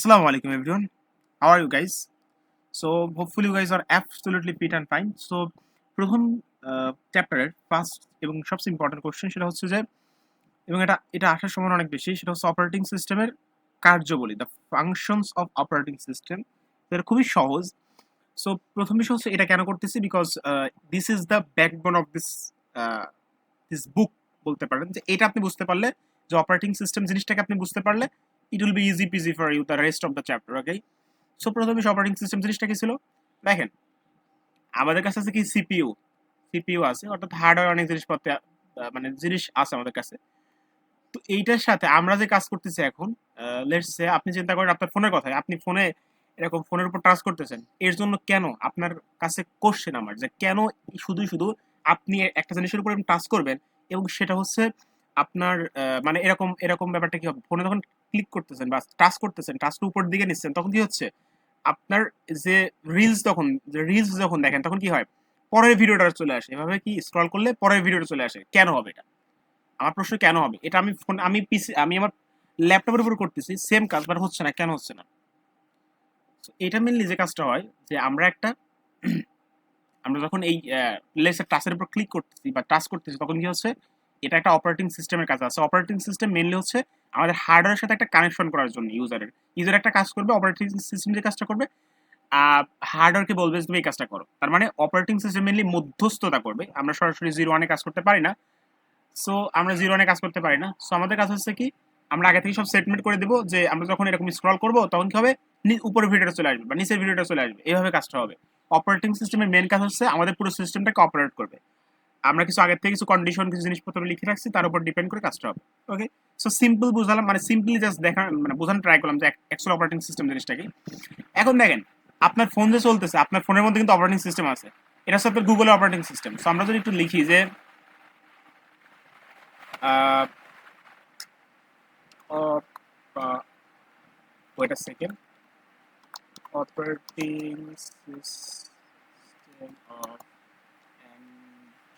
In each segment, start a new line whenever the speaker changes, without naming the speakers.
Assalamu alaikum, everyone. How are you guys? So, hopefully you guys are absolutely fit and fine. So, প্রথম চ্যাপ্টারের first এবং সবচেয়ে important question সেটা হচ্ছে যে, এবং এটা এটা আসার সময় অনেক বেশি, সেটা হচ্ছে অপারেটিং সিস্টেমের কার্যবলী the functions of operating system এটা খুবই সহজ সো প্রথম বিষয় হচ্ছে এটা কেন করতেছি because this is the backbone of this this book বলতে পারেন যে এটা আপনি বুঝতে পারলে, যে অপারেটিং সিস্টেম জিনিসটাকে আপনি বুঝতে পারলে it will be easy peasy for you the rest of the chapter okay so প্রথমে অপারেটিং সিস্টেম জিনিসটা কি ছিল? দেখেন, আমাদের কাছে আছে কি? সিপিইউ সিপিইউ আছে, অর্থাৎ হার্ডওয়্যার অনেক জিনিসপত্র মানে জিনিস আছে আমাদের কাছে। তো এইটার সাথে আমরা যে কাজ করতেছি এখন লেটস সে আপনি চিন্তা করেন আপনার ফোনের কথাই, আপনি ফোনে এরকম ফোনের উপর টাচ করতেছেন, এর জন্য কেন আপনার কাছে কোশ্চেন আমার? যে কেন শুধু শুধু আপনি একটা জিনিসের উপর টাচ করবেন এবং সেটা হচ্ছে আপনার মানে এরকম এরকম ব্যাপারটা কি হবে? ফোনে যখন ক্লিক করতেছেন বা টাচ করতেছেন টাচটা উপর দিকে নিচ্ছেন, তখন কি হচ্ছে? আপনার যে রিলস তখন রিলস যখন দেখেন, তখন কি হয়? পরের ভিডিওটা চলে আসে। এভাবে কি স্ক্রল করলে পরের ভিডিওটা চলে আসে? কেন হবে এটা? আমার প্রশ্ন, কেন হবে? এটা আমি ফোন আমি পিসি আমি আমার ল্যাপটপের উপর করতেছি সেম কাজ বাট হচ্ছে না, কেন হচ্ছে না? এটা মেনলি যে কাজটা হয়, যে আমরা একটা, আমরা যখন এই লেসের টাচের উপর ক্লিক করতেছি বা টাচ করতেছি, তখন কি হচ্ছে? এটা একটা অপারেটিং সিস্টেমের কাজ আছে। অপারেটিং সিস্টেম মেনলি হচ্ছে আমাদের হার্ডওয়্যারের সাথে একটা কানেকশন করার জন্য ইউজারের ইউজার একটা কাজ করবে অপারেটিং সিস্টেম যে কাজটা করবে হার্ডওয়্যারকে বলবে তুমি এই কাজটা করো। তার মানে অপারেটিং সিস্টেম মেনলি মধ্যস্থতা করবে। আমরা সরাসরি জিরো ওয়ানে কাজ করতে পারি না। সো আমরা জিরো ওয়ানে কাজ করতে পারি না। সো আমাদের কাজ হচ্ছে কি, আমরা আগে থেকে সব সেটমেন্ট করে দেবো যে আমরা যখন এরকম স্ক্রল করব, তখন কি হবে? উপরের ভিডিওটা চলে আসবে বা নিচের ভিডিওটা চলে আসবে। এইভাবে কাজটা হবে। অপারেটিং সিস্টেমের মেন কাজ হচ্ছে আমাদের পুরো সিস্টেমটাকে অপারেট করবে। আমরা কিছু আগের থেকে কিছু কন্ডিশন কিছু জিনিসপত্র লিখে রাখছি তার উপর ডিপেন্ড করে কাজটা হবে ওকে সো সিম্পল বুঝালাম মানে সিম্পলি জাস্ট দেখা মানে বোঝানো ট্রাই করলাম যে অ্যাকচুয়াল অপারেটিং সিস্টেম জিনিসটাকে। এখন দেখেন আপনার ফোন যে চলতেছে আপনার ফোনের মধ্যে কিন্তু অপারেটিং সিস্টেম আছে। এটা হচ্ছে গুগলের অপারেটিং সিস্টেম সো আমরা যদি একটু লিখি যে uh, wait a second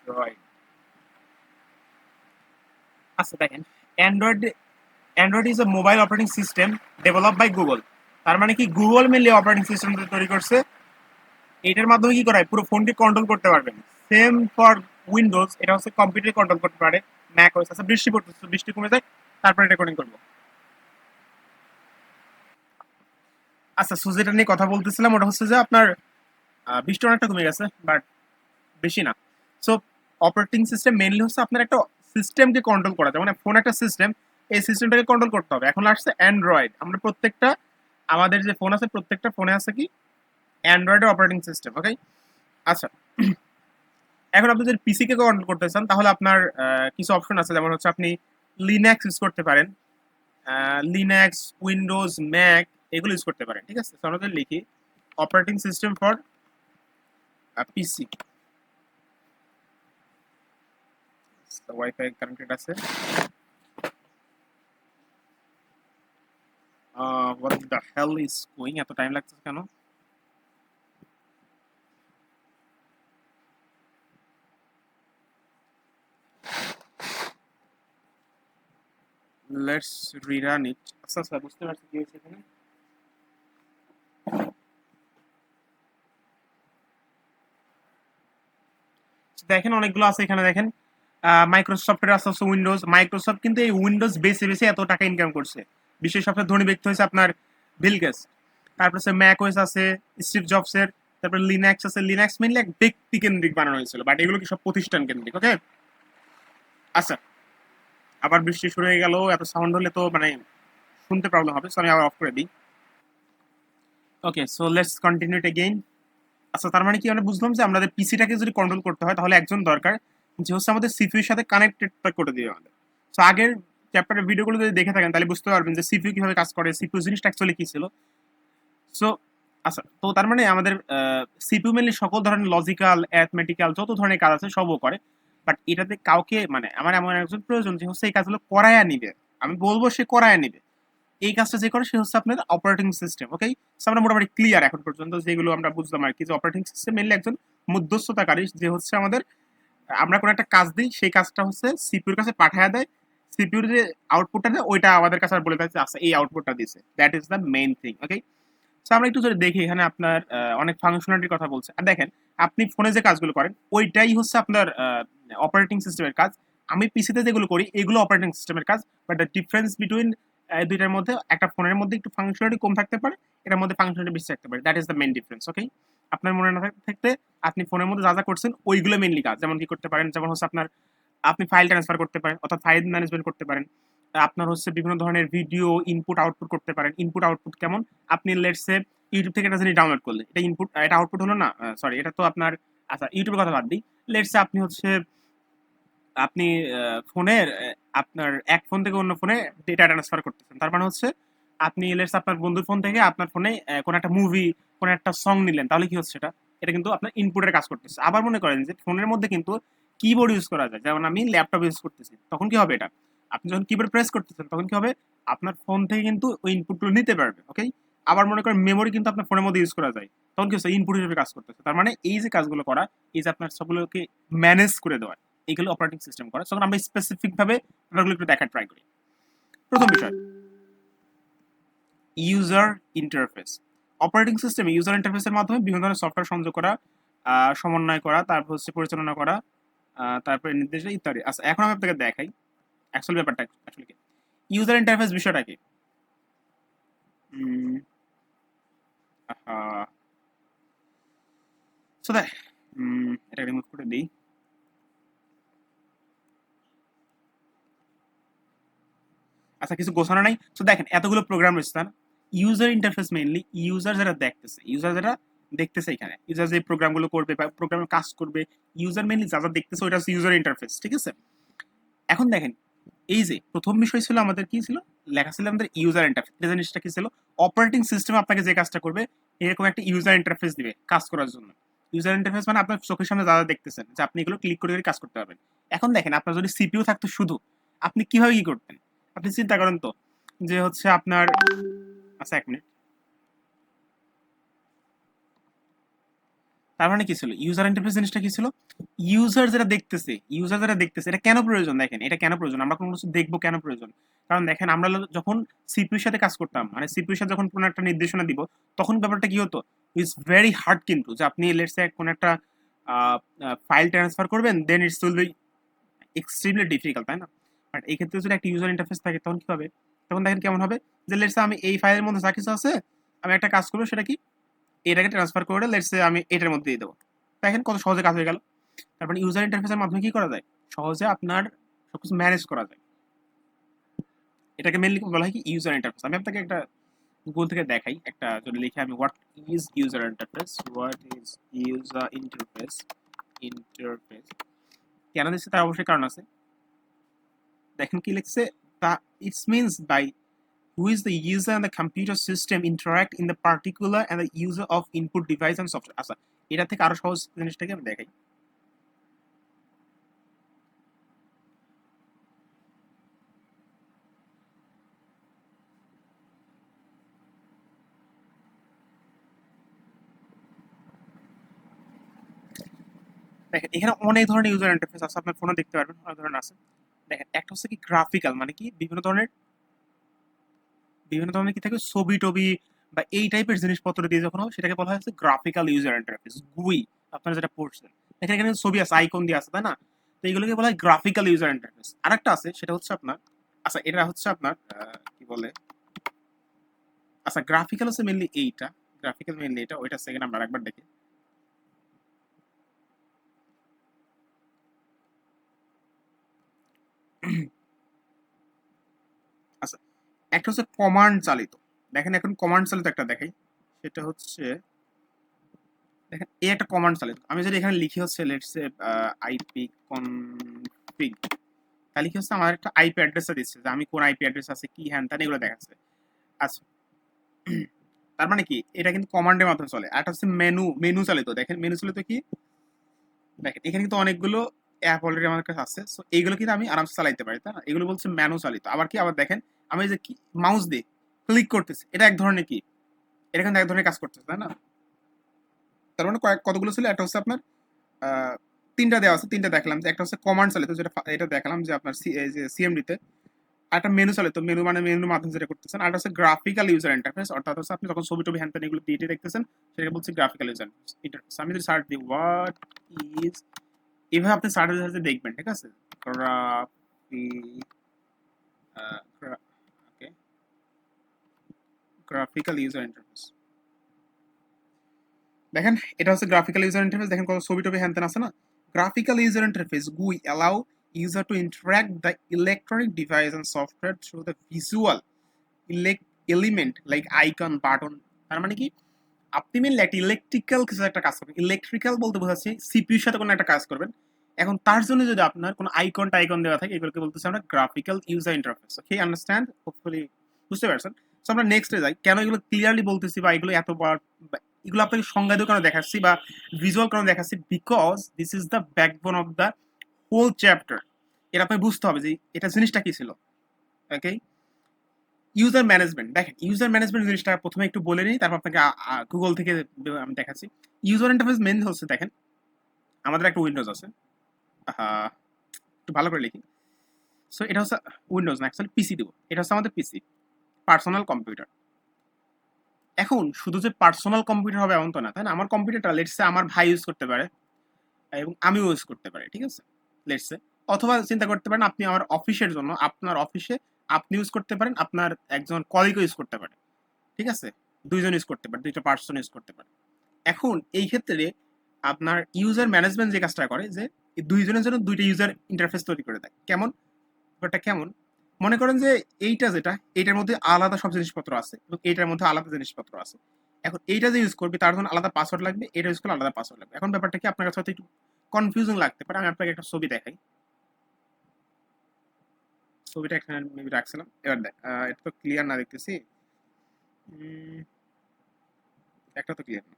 android. আচ্ছা দেখেন Android Android is a mobile operating system develop by Google তার মানে কি গুগল মিলে অপারেটিং সিস্টেম তৈরি করছে। এটার মাধ্যমে কি করায় পুরো ফোনটি কন্ট্রোল করতে পারবেন। সেম ফর উইন্ডোজ এটা হচ্ছে কম্পিউটার কন্ট্রোল করতে পারে। ম্যাক ওয়েস বৃষ্টি পড়তেছে বৃষ্টি কমে যায়, তারপরে রেকর্ডিং করব। আচ্ছা সো নিয়ে কথা বলতেছিলাম, ওটা হচ্ছে যে আপনার বৃষ্টি অনেকটা কমে গেছে বাট বেশি না। সো অপারেটিং সিস্টেম মেনলি হচ্ছে আপনার একটা সিস্টেমকে কন্ট্রোল করা, যেমন ফোন একটা সিস্টেম এই সিস্টেমটাকে কন্ট্রোল করতে হবে। এখন আসছে অ্যান্ড্রয়েড আমরা প্রত্যেকটা, আমাদের যে ফোন আছে, প্রত্যেকটা ফোনে আছে কি? অ্যান্ড্রয়েডের অপারেটিং সিস্টেম ওকে আচ্ছা। এখন আপনি যদি পিসিকে কন্ট্রোল করতে চান, তাহলে আপনার কিছু অপশন আছে। যেমন হচ্ছে আপনি লিনাক্স ইউজ করতে পারেন। লিনাক্স উইন্ডোজ ম্যাক এগুলো ইউজ করতে পারেন, ঠিক আছে? লিখি operating system for PC wifi connected আছে। What the hell is going এত টাইম লাগছে কেন? লেটস রিরান ইট আচ্ছা আচ্ছা বুঝতে পারছি কি হয়েছে এখানে। দেখেন, অনেকগুলো আছে এখানে, দেখেন। মাইক্রোসফটের আছে হচ্ছে উইন্ডোজ মাইক্রোসফট কিন্তু এই উইন্ডোজ বেসে বেসে এত টাকা ইনকাম করছে। বিশ্বের সবচেয়ে ধনী ব্যক্তি হয়েছে আপনার বিল গেটস তারপর হচ্ছে ম্যাক ওয়েস আছে স্টিভ জবসের তারপর লিনাক্স আছে। লিনাক্স মেনলি এক ব্যক্তি কেন্দ্রিক বানানো হয়েছিল বাট এগুলো কি সব প্রতিষ্ঠান কেন্দ্রিক ওকে আচ্ছা আবার বৃষ্টি শুরু হয়ে গেল, এত সাউন্ড হলে তো মানে শুনতে প্রবলেম হবে সো আমি আবার অফ করে দিই। Okay so let's continue again আচ্ছা তার মানে কি আমরা বুঝলাম যে আমাদের পিসিটাকে যদি কন্ট্রোল করতে হয়, তাহলে একজন দরকার। যে হচ্ছে আমাদের সিপিউর সাথে কানেক্টেড করে দিবে আমাদের সো আগের চ্যাপ্টারের ভিডিওগুলো যদি দেখে থাকেন, তাহলে বুঝতে পারবেন যে সিপিউ কীভাবে কাজ করে সিপিউ জিনিসটা অ্যাকচুয়ালি কি ছিল। সো আচ্ছা তো তার মানে আমাদের সিপিউ মেনলি সকল ধরনের লজিক্যাল অ্যাথমেটিক্যাল যত ধরনের কাজ আছে সবও করে। বাট এটাতে কাউকে মানে আমার এমন একজন প্রয়োজন যে হচ্ছে এই কাজগুলো করায়া নিবে। আমি বলব সে করায়া নিবে। এই কাজটা যে করে, সে হচ্ছে আপনার অপারেটিং সিস্টেম ওকে আমরা মোটামুটি ক্লিয়ার এখন পর্যন্ত যেগুলো আমরা বুঝলাম আর কি, যে অপারেটিং সিস্টেম মেনলি একজন মধ্যস্থতাকারী, যে হচ্ছে আমাদের আমরা কোনো একটা কাজ দিই, সেই কাজটা হচ্ছে সিপিউর কাছে পাঠায় দেয়। সিপিউর যে আউটপুটটা দেয়, ওইটা আমাদের কাছে আর বলে দিচ্ছে আচ্ছা এই আউটপুটটা দিছে that is the main thing okay so আমরা একটু যদি দেখি, এখানে আপনার অনেক ফাংশনালিটির কথা বলছে। আর দেখেন, আপনি ফোনে যে কাজগুলো করেন, ওইটাই হচ্ছে আপনার অপারেটিং সিস্টেমের কাজ। আমি পিসিতে যেগুলো করি, এগুলো অপারেটিং সিস্টেমের কাজ। বাট দ্য ডিফারেন্স বিটুইন দুইটার মধ্যে, একটা ফোনের মধ্যে একটু ফাংশনালিটি কম থাকতে পারে, এটার মধ্যে ফাংশনালিটি বেশি থাকতে পারে। That is the main difference okay আপনার মনে না থাক- থাকতে আপনি ফোনের মধ্যে যা যা করছেন, ওইগুলো মেইনলি কাজ। যেমন কি করতে পারেন, যেমন হচ্ছে আপনার আপনি ফাইল ট্রান্সফার করতে পারেন, অর্থাৎ ফাইল ম্যানেজমেন্ট করতে পারেন। আপনার হচ্ছে বিভিন্ন ধরনের ভিডিও ইনপুট আউটপুট করতে পারেন। ইনপুট আউটপুট কেমন? আপনি লেটসে ইউটিউব থেকে একটা জিনিস ডাউনলোড করলেন। এটা ইনপুট এটা আউটপুট হলো না সরি এটা তো আপনার আচ্ছা ইউটিউবের কথা বাদ দিই। লেটসে আপনি হচ্ছে, আপনি ফোনের আপনার এক ফোন থেকে অন্য ফোনে ডেটা ট্রান্সফার করতেছেন। তার মানে হচ্ছে আপনি লেটস আপনার বন্ধুর ফোন থেকে আপনার ফোনে কোনো একটা মুভি কোনো একটা সং নিলেন, তাহলে কি হচ্ছে সেটা? এটা কিন্তু আপনার ইনপুটের কাজ করতেছে। আবার মনে করেন যে ফোনের মধ্যে কিন্তু কিবোর্ড ইউজ করা যায়। যেমন আমি ল্যাপটপ ইউজ করতেছি, তখন কি হবে এটা? আপনি যখন কিবোর্ড প্রেস করতেছেন, তখন কি হবে? আপনার ফোন থেকে কিন্তু ওই ইনপুটগুলো নিতে পারবে ওকে আবার মনে করেন মেমোরি কিন্তু আপনার ফোনের মধ্যে ইউজ করা যায়। তখন কি হচ্ছে? ইনপুট হিসেবে কাজ করতেছে। তার মানে এই যে কাজগুলো করা, এই যে আপনার সবগুলোকে ম্যানেজ করে দেওয়া এইগুলো অপারেটিং সিস্টেম করা। তখন আমরা স্পেসিফিক ভাবে ব্যাপারগুলো একটু দেখার ট্রাই করি। প্রথম বিষয় ইউজার ইন্টারফেস অপারেটিং সিস্টেমে ইউজার ইন্টারফেসের মাধ্যমে বিভিন্ন ধরনের সফটওয়্যার সংযোগ করা সমন্বয় করা, তারপর হচ্ছে পরিচালনা করা তারপরে নির্দেশ ইত্যাদি। আচ্ছা এখন আমি আপনাকে দেখাই অ্যাকচুয়াল ব্যাপারটা আসলে ইউজার ইন্টারফেস বিষয়টা কি? আচ্ছা কিছু গোছানো নাই। তো দেখেন, এতগুলো প্রোগ্রাম রয়েছে তার। ইউজার ইন্টারফেস মেইনলি ইউজার যারা দেখতেছে ইউজার যারা দেখতেছে এখানে। ইউজার যে প্রোগ্রামগুলো করবে বা প্রোগ্রামে কাজ করবে ইউজার মেইনলি যা যা দেখতেছে ওইটা হচ্ছে ইউজার ইন্টারফেস ঠিক আছে? এখন দেখেন, এই যে প্রথম বিষয় ছিল আমাদের কি ছিল? লেখা ছিল আমাদের ইউজার ইন্টারফেস এই জিনিসটা কি ছিল? অপারেটিং সিস্টেম আপনাকে যে কাজটা করবে, এরকম একটা ইউজার ইন্টারফেস দিবে কাজ করার জন্য। ইউজার ইন্টারফেস মানে আপনার চোখের সামনে যা দেখতেছেন, যে আপনি এগুলো ক্লিক করে করে কাজ করতে পারবেন। এখন দেখেন, আপনার যদি সিপিইউ থাকতো শুধু, আপনি কীভাবে কি করতেন? আপনি চিন্তা করেন তো, যে হচ্ছে আপনার আচ্ছা এক মিনিট। তার মানে কি ছিল? ইউজার ইন্টারফেস জিনিসটা কি ছিল? ইউজার দেখতেছে ইউজার দেখতেছে, এটা কেন প্রয়োজন দেখেন? এটা কেন প্রয়োজন? আমরা কোনো কিছু দেখব কেন প্রয়োজন? কারণ দেখেন, আমরা যখন সিপিউর সাথে কাজ করতাম মানে সিপিউর সাথে যখন কোনো একটা নির্দেশনা দিব, তখন ব্যাপারটা কি হতো? ইটস ভেরি হার্ড কিন্তু যে আপনি লেটস কোনো একটা ফাইল ট্রান্সফার করবেন then it's will be extremely difficult তাই না? বাট এই ক্ষেত্রে যদি একটা ইউজার ইন্টারফেস থাকে, তখন কি হবে তখন দেখেন কেমন হবে? যে লেটস আমি এই ফাইলের মধ্যে যা কিছু আছে, আমি একটা কাজ করব, সেটা কি? এটাকে ট্রান্সফার করে লেটস আমি এটার মধ্যে দিয়ে দেবো। দেখেন কত সহজে কাজ হয়ে গেল। তারপরে ইউজার ইন্টারফেসের মাধ্যমে কি করা যায়? সহজে আপনার সবকিছু ম্যানেজ করা যায়। এটাকে মেনলি বলা হয় কি? ইউজার ইন্টারফেস আমি আপনাকে একটা গুগল থেকে দেখাই। একটা যদি লিখে আমি what is user interface what is user interface interface কেন দিচ্ছে? তার অবশ্যই কারণ আছে। দেখেন কি লিখছে? তা it's means by who is the user and the computer system interact in the particular and the user of input device and software আচ্ছা এটা থেকে আরও সহজ জিনিসটাকে আমি দেখাই দেখেন এখানে অনেক ধরনের ইউজার ইন্টারফেস আছে আপনার ফোনে দেখতে পারবেন অনেক ধরনের আছে দেখেন, একটা হচ্ছে কি গ্রাফিক্যাল মানে কি বিভিন্ন ধরনের বিভিন্ন ধরনের কি থাকে, ছবি টবি বা এই টাইপের জিনিসপত্র দিয়ে যখন হবে সেটাকে বলা হয় গ্রাফিক্যাল ইউজার ইন্টারফেস গুই আপনারা যেটা পড়ছেন। এখানে ছবি আছে আইকন দিয়ে আছে, তাই না? তো এইগুলোকে বলা হয় গ্রাফিক্যাল ইউজার ইন্টারফেস আরেকটা আছে, সেটা হচ্ছে আপনার আচ্ছা এটা হচ্ছে আপনার কি বলে? আচ্ছা গ্রাফিক্যাল হচ্ছে মেনলি এইটা গ্রাফিক্যাল মেনলি এটা ওইটা সেকেন্ড আমরা একবার দেখি। আচ্ছা একটা হচ্ছে কমান্ড চালিত। দেখেন এখন কমান্ড চালিত একটা দেখাই। সেটা হচ্ছে, দেখেন এই একটা কমান্ড চালিত। আমি যদি এখানে লিখি হচ্ছে লেটস আইপি কনফিগ তাহলে কি হচ্ছে, আমার একটা আইপি অ্যাড্রেসটা দিচ্ছে যে আমি কোন আইপি অ্যাড্রেস আছে, কি হ্যান ত্যান এগুলো দেখাচ্ছে। আচ্ছা তার মানে কি, এটা কিন্তু কমান্ডের মাধ্যমে চলে। আর একটা হচ্ছে মেনু মেনু চালিত। দেখেন মেনু চালিত কি? দেখেন, এখানে কিন্তু অনেকগুলো অ্যাপ অলরেডি আমার কাছে আছে। সো এইগুলো কিন্তু আমি আরামসে চালাইতে পারি, তাই না? এগুলো বলছে ম্যানু চালিত। আবার কি? আবার দেখেন, আমি যে কি মাউস দিয়ে ক্লিক করতেছি, এটা এক ধরনের কি? এটা কিন্তু এক ধরনের কাজ করতেছে, তাই না? তার মানে কয়েক, কতগুলো ছিল? একটা হচ্ছে আপনার তিনটা দেওয়া আছে, তিনটা দেখলাম। যে একটা হচ্ছে কমান্ড চালিত, যেটা এটা দেখালাম যে আপনার সিএমডিতে একটা মেনু চালিত মেনু মানে মেনুর মাধ্যমে যেটা করতেছেন। আর হচ্ছে গ্রাফিক্যাল ইউজার ইন্টারফেস অর্থাৎ হচ্ছে আপনি যখন ছবি টবি হ্যান এগুলো দিয়ে দেখতেছেন, সেটাকে বলছি গ্রাফিক্যাল ইউজার ইন্টারফেস আমি যদি সার্চ দিই হোয়াট ইজ এভাবে আপনি সার্চ সার্চে দেখবেন ঠিক আছে graphi okay graphical user interface দেখেন এটা হচ্ছে গ্রাফিক্যাল ইউজার ইন্টারফেস দেখেন কত ছবি টবি হ্যান আছে না graphical user interface GUI allow user to interact the electronic device and software through the visual element like icon button তার মানে কি আপনি মেনলি একটা ইলেকট্রিক্যাল কিছু একটা কাজ করবেন। ইলেকট্রিক্যাল বলতে বোঝাচ্ছি সিপিউর সাথে কোনো একটা কাজ করবেন। এখন তার জন্য যদি আপনার কোনো আইকন টাইকন দেওয়া থাকে, এগুলোকে বলতেছে আমরা graphical user interface okay understand hopefully বুঝতে পারছেন? সো আমরা নেক্সটে যাই। কেন এগুলো ক্লিয়ারলি বলতেছি বা এগুলো এত এগুলো আপনাকে সংজ্ঞা দিয়ে কেন দেখাচ্ছি বা ভিজুয়াল কেন দেখাচ্ছি? Because this is the backbone of the whole chapter এটা আপনাকে বুঝতে হবে যে এটা জিনিসটা কি ছিল। ওকে ইউজার ম্যানেজমেন্ট দেখেন ইউজার ম্যানেজমেন্ট জিনিসটা প্রথমে একটু বলে নিই, তারপর আপনাকে গুগল থেকে আমি দেখাচ্ছি। ইউজার ইন্টারফেস মেন হচ্ছে, দেখেন, আমাদের একটা উইন্ডোজ আছে। একটু ভালো করে লিখি। সো এটা হচ্ছে উইন্ডোজ না অ্যাকচুয়ালি পিসি দেবো। এটা হচ্ছে আমাদের পিসি পার্সোনাল কম্পিউটার এখন, শুধু যে পার্সোনাল কম্পিউটার হবে এমন তো না, তাই না? আমার কম্পিউটারটা লেটসে আমার ভাই ইউজ করতে পারে, এবং আমিও ইউজ করতে পারি, ঠিক আছে? লেটসে অথবা চিন্তা করতে পারেন, আপনি আমার অফিসের জন্য, আপনার অফিসে আপনি ইউজ করতে পারেন, আপনার একজন কলিগও ইউজ করতে পারে। ঠিক আছে? দুইজন ইউজ করতে পারে, দুইটা পার্সন ইউজ করতে পারে। এখন এই ক্ষেত্রে আপনার ইউজার ম্যানেজমেন্ট যে কাজটা করে, যে দুইজনের জন্য দুইটা ইউজার ইন্টারফেস তৈরি করে দেয়। কেমন? ব্যাপারটা কেমন? মনে করেন যে এইটা যেটা, এইটার মধ্যে আলাদা সব জিনিসপত্র আছে এবং এইটার মধ্যে আলাদা জিনিসপত্র আছে। এখন এইটা যে ইউজ করবে, তার জন্য আলাদা পাসওয়ার্ড লাগবে এটা ইউজ করলে আলাদা পাসওয়ার্ড লাগবে। এখন ব্যাপারটা কি? আপনার কাছে হয়তো একটু কনফিউজিং লাগতে পারে, আমি আপনাকে একটা ছবি দেখাই। ছবিটা এখানে মেবি রাখছিলাম এবার দেখ আহ, এটা তো ক্লিয়ার না দেখতেছি উম, একটা তো ক্লিয়ার না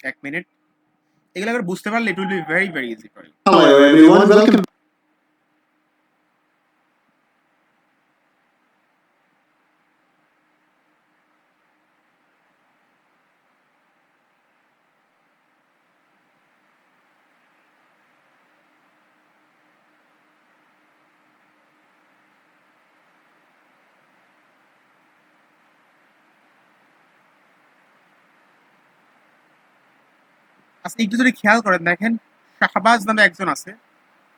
এক মিনিট এগুলো আবার বুঝতে পারলে it will be very very easy for you
Hello everyone, welcome
আচ্ছা একটু যদি খেয়াল করেন, দেখেন শাহবাজ নামে একজন আছে,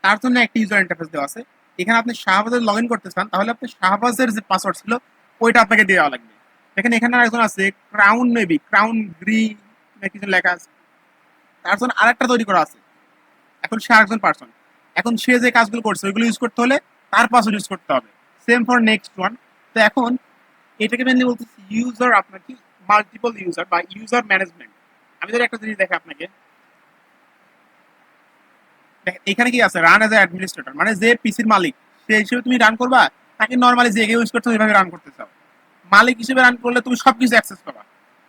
তার জন্য একটা ইউজার ইন্টারফেস দেওয়া আছে। এখানে আপনি শাহবাজের লগ ইন করতে চান, তাহলে আপনি শাহবাজের যে পাসওয়ার্ড ছিল, ওইটা আপনাকে দেওয়া লাগবে। দেখেন এখানে আরেকজন আছে ক্রাউন মেবি ক্রাউন গ্রি কিছু লেখা আছে। তার জন্য আরেকটা তৈরি করা আছে। এখন সে আরেকজন পার্সন এখন সে যে কাজগুলো করছে, ওইগুলো ইউজ করতে হলে তার পাসওয়ার্ড ইউজ করতে হবে। সেম ফর নেক্সট ওয়ান তো এখন, এটাকে মেনলি বলতেছি ইউজার আপনার কি? মাল্টিপল ইউজার বা ইউজার ম্যানেজমেন্ট আমি যদি একটা জিনিস দেখে আপনাকে। এখানে কি আছে? রান এজ অ্যাডমিনিস্ট্রেটর মানে যে পিসির মালিক, সে হিসেবে তুমি রান করবা, তাকে নর্মালি যে ইউজ করতে ওইভাবে রান করতে চাও। মালিক হিসেবে রান করলে তুমি সবকিছু অ্যাক্সেস পাবা।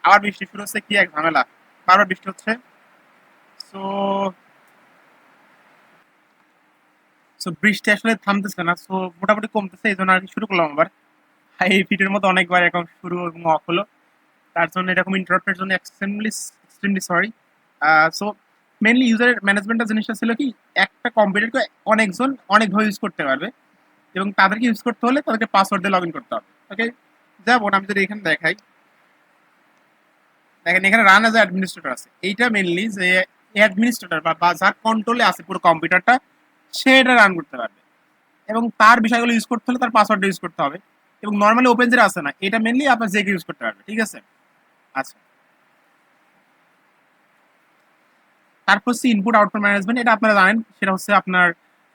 আবার বৃষ্টি শুরু হচ্ছে, কি এক ঝামেলা। বারবার বৃষ্টি হচ্ছে। সো সো বৃষ্টি আসলে থামতেছে না সো মোটামুটি কমতেছে এই জন্য আর কি শুরু করলাম আবার। এই ভিডিওর মধ্যে অনেকবার এরকম শুরু এবং অফ হলো। তার জন্য এরকম ইন্টারাপ্টের জন্য extremely extremely sorry so mainly user ম্যানেজমেন্টের জিনিসটা ছিল কি, একটা কম্পিউটারকে অনেকজন অনেকভাবে ইউজ করতে পারবে এবং তাদেরকে ইউজ করতে হলে তাদেরকে পাসওয়ার্ড দিয়ে লগ ইন করতে হবে ওকে যেমন আমি যদি এখানে দেখাই, দেখেন এখানে রান অ্যাজ অ্যাডমিনিস্ট্রেটর আছে। এইটা মেনলি যে অ্যাডমিনিস্ট্রেটর বা যার কন্ট্রোলে আছে পুরো কম্পিউটারটা সে এটা রান করতে পারবে। এবং তার বিষয়গুলো ইউজ করতে হলে তার পাসওয়ার্ড ইউজ করতে হবে। এবং নর্মালি ওপেন যেটা আছে না, এটা মেনলি আপনার যে ইউজ করতে পারবে, ঠিক আছে? আচ্ছা। তারপর হচ্ছে ইনপুট আউটপুট ম্যানেজমেন্ট এটা আপনারা জানেন, সেটা হচ্ছে আপনার,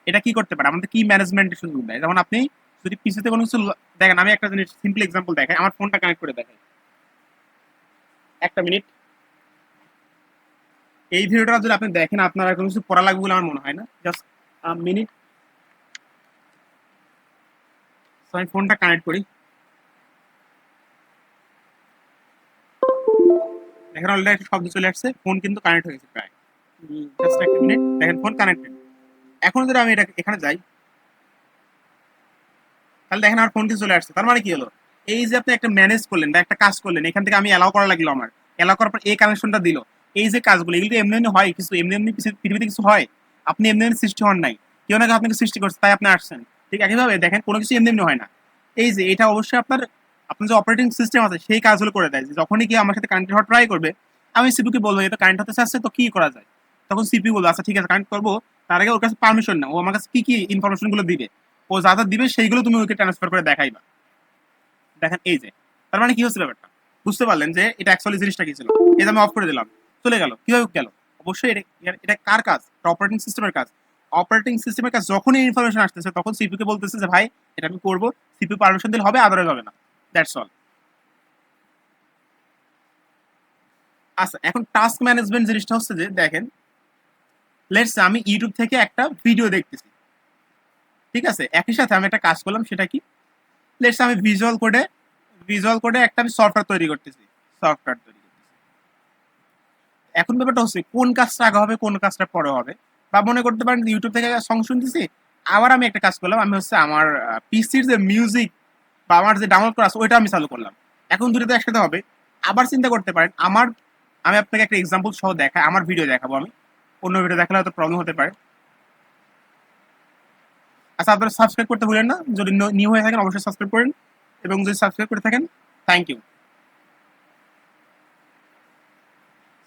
এটা কি করতে পারে? আমাদের কি ম্যানেজমেন্টের সুযোগ দেয়? যেমন আপনি যদি পিসিতে কোনো কিছু দেখেন, আমি একটা জিনিস সিম্পল এক্সাম্পল দেখাই, আমার ফোনটা কানেক্ট করে দেখাই। একটা মিনিট এই ভিডিওটা যদি আপনি দেখেন, আপনার কোনো কিছু পড়া লাগবে বলে আমার মনে হয় না। জাস্ট মিনিট আমি ফোনটা কানেক্ট করি। দেখেন অলরেডি একটা শব্দ চলে আসছে ফোন কিন্তু কানেক্ট হয়ে গেছে প্রায়। দেখেন ফোন কানেক্টেড এখন যদি আমি এটা এখানে যাই, তাহলে দেখেন আমার ফোন কিন্তু চলে আসছে। তার মানে কি হলো? এই যে আপনি একটা ম্যানেজ করলেন বা একটা কাজ করলেন, এখান থেকে আমি অ্যালাউ করা লাগল আমার। অ্যালাউ করার পর এই কানেকশনটা দিল। এই যে কাজগুলো, এগুলো এমনি এমনি হয়, কিছু এমনি এমনি পৃথিবীতে কিছু হয়। আপনি এমনি এমনি সৃষ্টি হন নাই। কেউ না আপনাকে সৃষ্টি করছে, তাই আপনি আসছেন। ঠিক একইভাবে দেখেন, কোনো কিছু এমনি এমনি হয় না। এই যে এটা অবশ্যই আপনার আপনার যে অপারেটিং সিস্টেম আছে, সেই কাজগুলো করে দেয়। যখনই কি আমার সাথে কানেক্ট হওয়ার ট্রাই করবে, আমি সিপিকে বলব এটা কারেন্ট হতে চাচ্ছে তো কি করা যায়? তখন সিপি বলব আচ্ছা ঠিক আছে, কানেক্ট করব। তার আগে ওর কাছে পারমিশন না ও আমার কাছে কি কি ইনফরমেশনগুলো দিবে? ও যা যা দিবে, সেইগুলো তুমি ওকে ট্রান্সফার করে দেখাইবা। দেখেন এই যে, তার মানে কি হচ্ছে ব্যাপারটা? বুঝতে পারলেন যে এটা অ্যাকচুয়ালি জিনিসটা কি ছিল? এই যে আমি অফ করে দিলাম, চলে গেল। কীভাবে গেল? অবশ্যই এটা এটা কার কাজ? অপারেটিং সিস্টেমের কাজ। অপারেটিং সিস্টেমের কাজ যখনই ইনফরমেশন আসতেছে, তখন সিপি কে বলতেছে যে, ভাই, এটা আমি করব। সিপি পারমিশন দিলে হবে আদারওয়াইজ হবে না। দ্যাটস অল আচ্ছা এখন টাস্ক ম্যানেজমেন্ট জিনিসটা হচ্ছে যে, দেখেন লেটস আমি ইউটিউব থেকে একটা ভিডিও দেখতেছি। ঠিক আছে? একই সাথে আমি একটা কাজ করলাম, সেটা কি? লেটস আমি ভিজুয়াল কোডে ভিজুয়াল কোডে একটা আমি সফটওয়্যার তৈরি করতেছি। সফটওয়্যার তৈরি করতেছি। এখন ব্যাপারটা হচ্ছে, কোন কাজটা আগে হবে, কোন কাজটা পরে হবে? বা মনে করতে পারেন ইউটিউব থেকে সং শুনতেছি, আবার আমি একটা কাজ করলাম, আমি হচ্ছে আমার পিসির যে মিউজিক বা আমার যে ডাউনলোড করা আছে, ওইটা আমি চালু করলাম। এখন দুটো তো একসাথে হবে। আবার চিন্তা করতে পারেন, আমার আমি আপনাকে একটা এক্সাম্পল সহ দেখাই, আমার ভিডিও দেখাবো আমি। অন্য ভিডিও দেখালে হয়তো প্রবলেম হতে পারে। আচ্ছা আপনারা সাবস্ক্রাইব করতে ভুলেন না। যদি নিউ হয়ে থাকেন, অবশ্যই সাবস্ক্রাইব করেন। এবং যদি সাবস্ক্রাইব করে থাকেন থ্যাংক ইউ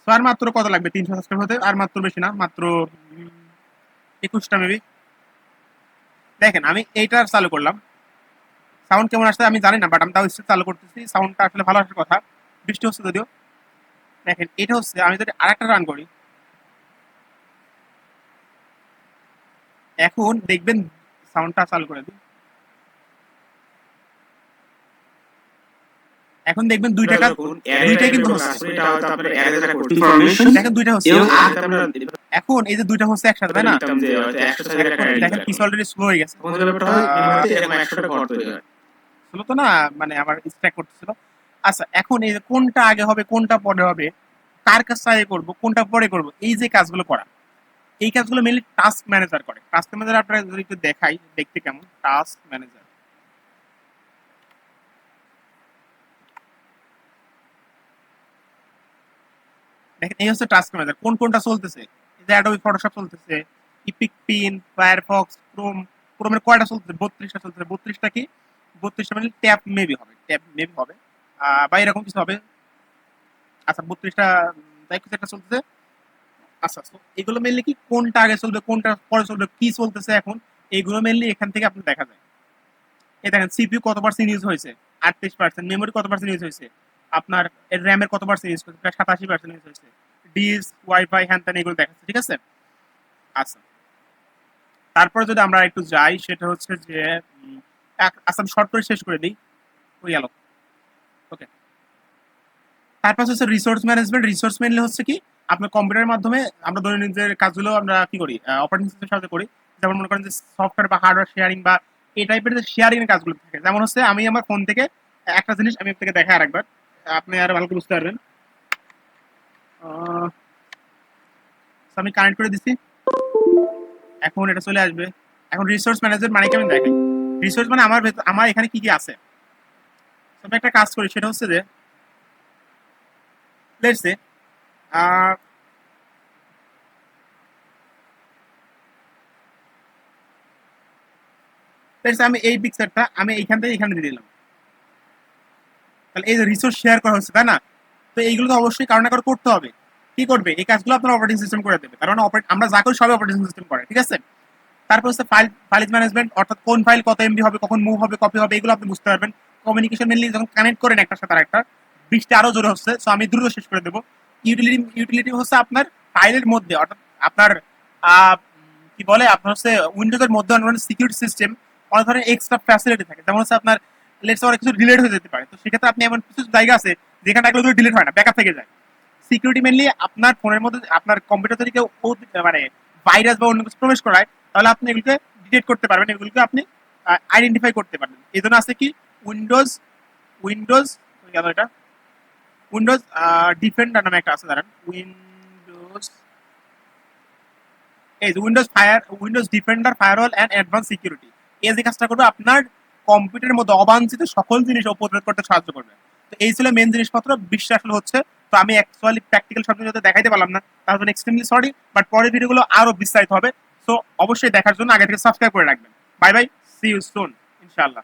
আর মাত্র কত লাগবে? তিনশো সাবস্ক্রাইব হতে? আর মাত্র বেশি না, মাত্র একুশটা মেবি দেখেন, আমি এইটার চালু করলাম। সাউন্ড কেমন আসছে আমি জানি না বাট আমি তাও still চালু করতেছি। সাউন্ডটা আসলে ভালো আসার কথা। বৃষ্টি হচ্ছে যদিও। দেখেন, এটা হচ্ছে, আমি যদি আরেকটা রান করি এখন দেখবেন সাউন্ডটা চালু করে দিই এখন দেখবেন দুইটা কাজ দুইটাই কিন্তু হচ্ছে। দেখেন দুইটা হচ্ছে এখন এই যে দুইটা হচ্ছে একসাথে তাই না? দেখেন পিস অলরেডি স্লো হয়ে গেছে। স্লো তো না মানে আমার স্ট্যাক করতেছিল। আচ্ছা এখন এই যে কোনটা আগে হবে কোনটা পরে হবে কার কাজটা আগে করব কোনটা পরে করব এই যে কাজগুলো করা। এই কাজগুলো মেনলি টাস্ক ম্যানেজার করে। টাস্ক ম্যানেজার আপনারা যদি একটু দেখাই, দেখতে কেমন? টাস্ক ম্যানেজার দেখেন, এই হচ্ছে টাস্ক ম্যানেজার কোন, কোনটা চলতেছে? অ্যাডোবি ফটোশপ চলতেছে ইপিক পিন ফায়ারফক্স ক্রোম ক্রোমের কয়টা চলতেছে? বত্রিশটা চলতেছে। বত্রিশটা কি? বত্রিশটা মানে ট্যাব মেবি হবে। ট্যাব মেবি হবে। বা এরকম কিছু হবে। আচ্ছা বত্রিশটা, যাই একটা চলতেছে। আচ্ছা এগুলো মেনলি কি কোনটা আগে চলবে, কোনটা পরে চলবে, কি চলতেছে এখন মেনলি এখান থেকে আপনি দেখা যায়। এই দেখেন সিপিইউ কত পার্সেন্ট ইউজ হয়েছে? আটত্রিশ পার্সেন্ট মেমোরি কত পার্সেন্ট ইউজ হয়েছে? আপনার র্যামের কত পার্সেন্ট ইউজ হয়েছে? প্রায় সাতাশি পার্সেন্ট ইউজ হয়েছে। ডিস ওয়াইফাই হ্যান ত্যান এগুলো দেখাচ্ছে, ঠিক আছে? আচ্ছা। তারপরে যদি আমরা একটু যাই, সেটা হচ্ছে যে আচ্ছা শর্ট করে শেষ করে দিই। ওই গেল ওকে তারপর হচ্ছে রিসোর্স ম্যানেজমেন্ট রিসোর্স মেনলি হচ্ছে কি? আপনার কম্পিউটারের মাধ্যমে আমরা দৈনন্দিন যে কাজগুলো আমরা কি করি? অপারেটিং সিস্টেম সাথে করি। যেমন মনে করেন যে সফটওয়্যার বা হার্ডওয়্যার শেয়ারিং বা এই টাইপের যে শেয়ারিং এর কাজগুলো থাকে। যেমন হচ্ছে আমি আমার ফোন থেকে একটা জিনিস আমি আপনাকে দেখাই আরেকবার। আপনি আরও ভালো করে বুঝতে পারবেন। আমি কানেক্ট করে দিচ্ছি। এখন এটা চলে আসবে। এখন রিসোর্স ম্যানেজার মানে কি আমি দেখাই? রিসোর্স মানে আমার আমার এখানে কি কি আছে? আমি একটা কাজ করি, সেটা হচ্ছে যে লেটস সে লেটস আমি এই পিকচারটা আমি এইখান থেকে এখানে দিয়ে দিলাম। তাহলে এই যে রিসোর্স শেয়ার করা হচ্ছে, তাই না? তো এইগুলো তো অবশ্যই কারও না কারও করতে হবে। কি করবে? এই কাজগুলো আপনার অপারেটিং সিস্টেম করে দেবে। কারণ আমরা যা করি সবই অপারেটিং সিস্টেম করে, ঠিক আছে? তারপর হচ্ছে ফাইল ফাইল ম্যানেজমেন্ট অর্থাৎ কোন ফাইল কত এমবি হবে, কখন মুভ হবে কপি হবে, এগুলো আপনি বুঝতে পারবেন। কমিউনিকেশন মেনলি যখন কানেক্ট করেন একটার সাথে আরেকটা বৃষ্টি আরও জোরে হচ্ছে সো আমি দ্রুত শেষ করে দেবো। ইউটিলিটি ইউটিলিটি হচ্ছে আপনার ফাইলের মধ্যে, অর্থাৎ আপনার কি বলে, আপনার হচ্ছে উইন্ডোজের মধ্যে অনেক ধরনের সিকিউরিটি সিস্টেম অনেক ধরনের এক্সট্রা ফ্যাসিলিটি থাকে। যেমন হচ্ছে আপনার লেটস অনেক কিছু ডিলেট হয়ে যেতে পারে, তো সেক্ষেত্রে আপনি এমন কিছু জায়গা আছে, যেখানে এগুলো ডিলেট হয় না ব্যাকআপ থেকে যায়। সিকিউরিটি মেনলি আপনার ফোনের মধ্যে, আপনার কম্পিউটার থেকে মানে ভাইরাস বা অন্য কিছু প্রবেশ করায়, তাহলে আপনি এগুলোকে ডিটেক্ট করতে পারবেন, এগুলোকে আপনি আইডেন্টিফাই করতে পারবেন। এই জন্য আছে কি উইন্ডোজ উইন্ডোজ এটা? উইন্ডোজ ডিফেন্ডার নামে একটা আছে, দাঁড়ান। উইন্ডোজ এই যে Windows fire, Windows Defender, firewall and advance security এই যে কাজটা করবে, আপনার কম্পিউটারের মধ্যে অবাঞ্ছিত সকল জিনিস উপদ্রব করতে সাহায্য করবে। তো এই ছিল মেন জিনিসপত্র বিশ্বাস হচ্ছে। তো আমি অ্যাকচুয়ালি প্র্যাকটিক্যাল সব যদি দেখাইতে পারলাম না, তার জন্য এক্সট্রিমলি সরি বাট পরের ভিডিওগুলো আরও বিস্তারিত হবে। সো অবশ্যই দেখার জন্য আগে থেকে সাবস্ক্রাইব করে রাখবেন। Bye bye see you soon ইনশাআল্লাহ।